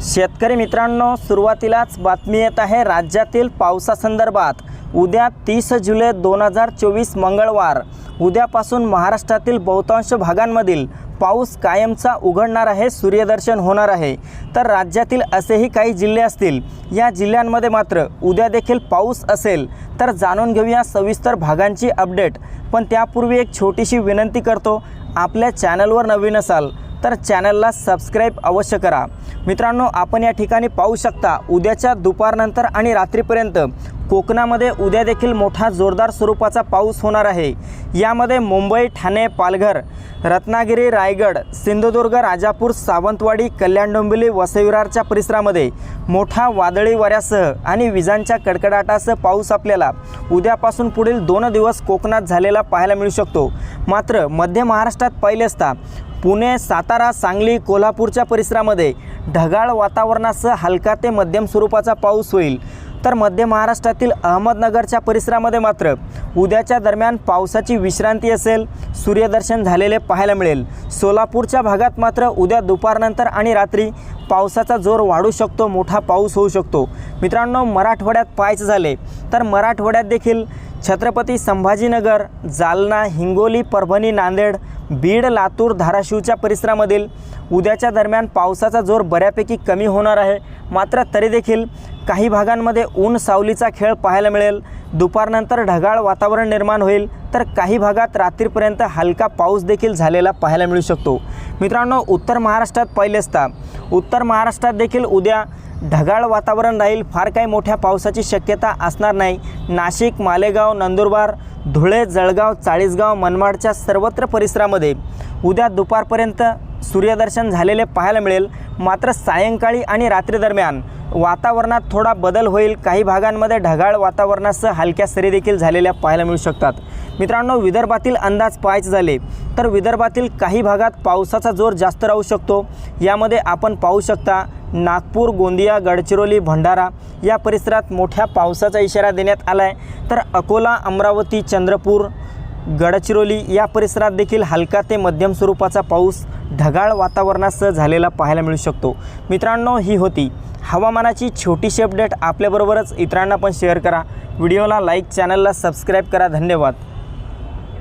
शेतकरी मित्रांनो सुरुवातीलाच बातमी येत आहे राज्यातील पावसासंदर्भात. उद्या तीस जुलै दोन हजार चोवीस मंगळवार. उद्यापासून महाराष्ट्रातील बहुतांश भागांमधील पाऊस कायमचा उघडणार आहे सूर्यदर्शन होणार आहे. तर राज्यातील असेही काही जिल्हे असतील या जिल्ह्यांमध्ये मात्र उद्या देखील पाऊस असेल. तर जाणून घेऊया सविस्तर भागांची अपडेट. पण त्यापूर्वी एक छोटीशी विनंती करतो आपल्या चॅनलवर नवीन असाल तर चॅनलला सबस्क्राईब अवश्य करा. मित्रांनो आपण या ठिकाणी पाहू शकता उद्याच्या दुपारनंतर आणि रात्रीपर्यंत कोकणामध्ये उद्या देखील मोठा जोरदार स्वरूपाचा पाऊस होणार आहे. यामध्ये मुंबई ठाणे पालघर रत्नागिरी रायगड सिंधुदुर्ग राजापूर सावंतवाडी कल्याण डोंबिवली वसईविरारच्या परिसरामध्ये मोठा वादळी वाऱ्यासह आणि विजांच्या कडकडाटासह पाऊस आपल्याला उद्यापासून पुढील दोन दिवस कोकणात झालेला पाहायला मिळू शकतो. मात्र मध्य महाराष्ट्रात पहिले असता पुणे सातारा सांगली कोल्हापूरच्या परिसरामध्ये ढगाळ वातावरणासह हलका ते मध्यम स्वरूपाचा पाऊस होईल. तर मध्य महाराष्ट्रातील अहमदनगरच्या परिसरामध्ये मात्र उद्याच्या दरम्यान पावसाची विश्रांती असेल. सूर्यदर्शन झालेले पाहायला मिळेल. सोलापूरच्या भागात मात्र उद्या दुपारनंतर आणि रात्री पावसाचा जोर वाढू शकतो मोठा पाऊस होऊ शकतो. मित्रांनो मराठवाड्यात पाहायचं झाले तर मराठवाड्यात देखील छत्रपती संभाजीनगर जालना हिंगोली परभणी नांदेड बीड लातूर धाराशिवच्या परिसरामधील उद्याच्या दरम्यान पावसाचा जोर बऱ्यापैकी कमी होणार आहे. मात्र तरी देखील काही भागांमध्ये ऊन सावलीचा खेळ पाहायला मिळेल. दुपारनंतर ढगाळ वातावरण निर्माण होईल. तर काही भागात रात्रीपर्यंत हलका पाऊस देखील झालेला पाहायला मिळू शकतो. मित्रांनो उत्तर महाराष्ट्रात पहिले असता उत्तर महाराष्ट्रात देखील उद्या ढगाळ वातावरण राहील फार काही मोठ्या पावसाची शक्यता असणार नाही. नाशिक मालेगाव नंदुरबार धुळे जळगाव चाळीसगाव मनमाडच्या सर्वत्र परिसरामध्ये उद्या दुपारपर्यंत सूर्यदर्शन झालेले पाहायला मिळेल. मात्र सायंकाळी आणि रात्री दरम्यान वातावरणात थोडा बदल होईल. काही भागांमध्ये ढगाळ वातावरणासह हलक्या सरी देखील झालेल्या पाहायला मिळू शकतात. मित्रांनो विदर्भातील अंदाज पाहायचे झाले तर विदर्भातील काही भागात पावसाचा जोर जास्त राहू शकतो. यामध्ये आपण पाहू शकता नागपूर गोंदिया गडचिरोली भंडारा या परिसरात मोठ्या पावसाचा इशारा देण्यात आला आहे तर अकोला अमरावती चंद्रपूर गडचिरोली या परिसरात देखील हलका ते मध्यम स्वरूपाचा पाऊस ढगाळ वातावरणासह झालेला पाहायला मिळू शकतो. मित्रांनो ही होती हवामानाची छोटीशी अपडेट. आपल्याबरोबरच इतरांना पण शेअर करा. व्हिडिओला लाईक चॅनलला सबस्क्राईब करा. धन्यवाद.